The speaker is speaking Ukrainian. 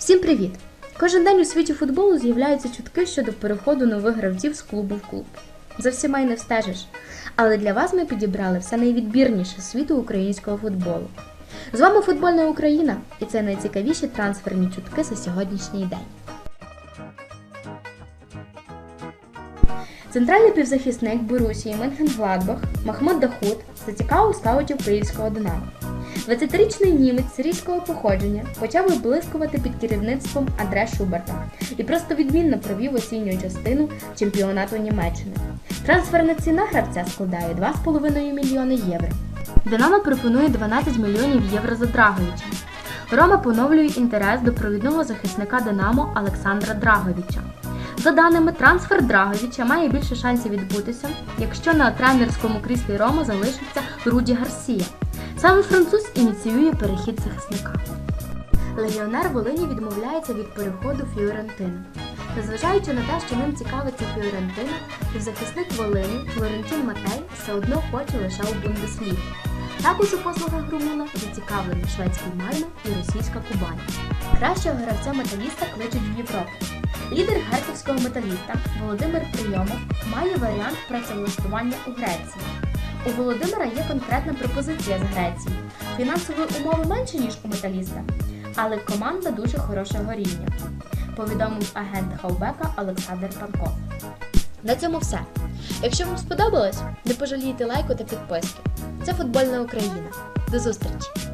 Всім привіт! Кожен день у світі футболу з'являються чутки щодо переходу нових гравців з клубу в клуб. За всіма й не встежиш. Але для вас ми підібрали все найвідбірніше світу українського футболу. З вами футбольна Україна, і це найцікавіші трансферні чутки за сьогоднішній день. Центральний півзахисник Борусії Менхенгладбах Махмуд Дахут зацікавив скаутів київського Динамо. 20-річний німець сирійського походження почав виблискувати під керівництвом Андре Шуберта і просто відмінно провів осінню частину чемпіонату Німеччини. Трансферна ціна гравця складає 2,5 мільйони євро. Динамо пропонує 12 мільйонів євро за Драговича. Рома поновлює інтерес до провідного захисника Динамо Олександра Драговича. За даними, трансфер Драговича має більше шансів відбутися, якщо на тренерському кріслі Рома залишиться Руді Гарсія. Саме француз ініціює перехід захисника. Легіонер Волині відмовляється від переходу Фіорентини. Незважаючи на те, що ним цікавиться Фіорентина, захисник Волині Флорентін Матей все одно хоче лише у Бундеслігу. Також у послугах Румуна зацікавлені шведський Мальме і російська Кубань. Кращого гравця металіста кличуть в Європу. Лідер харківського металіста Володимир Прийомов має варіант працевлаштування у Греції. У Володимира є конкретна пропозиція з Греції. Фінансові умови менше, ніж у металіста, але команда дуже хорошого рівня, повідомив агент Хаубека Олександр Панко. На цьому все. Якщо вам сподобалось, не пожалійте лайку та підписки. Це футбольна Україна. До зустрічі!